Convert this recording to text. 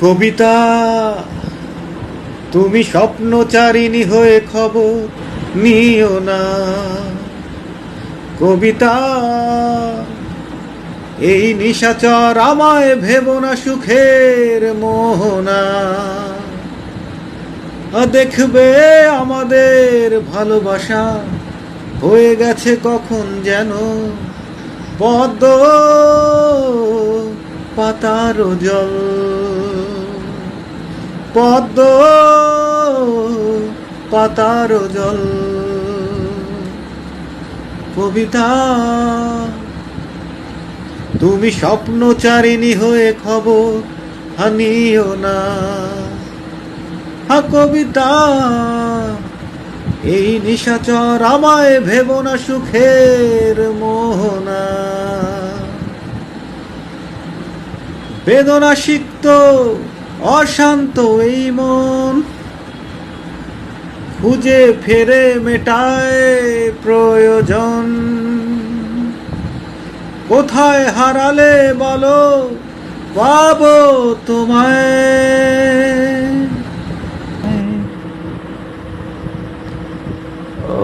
কবিতা, তুমি স্বপ্নচারিণী হয়ে খবর নিও না। কবিতা, এই নিশাচর আমায় ভেব না সুখের মোহনা। দেখবে আমাদের ভালোবাসা হয়ে গেছে কখন যেন পদ্ম পাতার জল। পদ্ম পাতার জল। কবিতা, তুমি স্বপ্নচারিণী হয়ে খবর হানিও না। হা কবিতা, এই নিশাচর আমায় ভেব না সুখের মোহনা। বেদনা সিক্ত অশান্ত এই মন খুঁজে ফেরে মেটায় প্রয়োজন। কোথায় হারালে বলো পাবো তোমায়।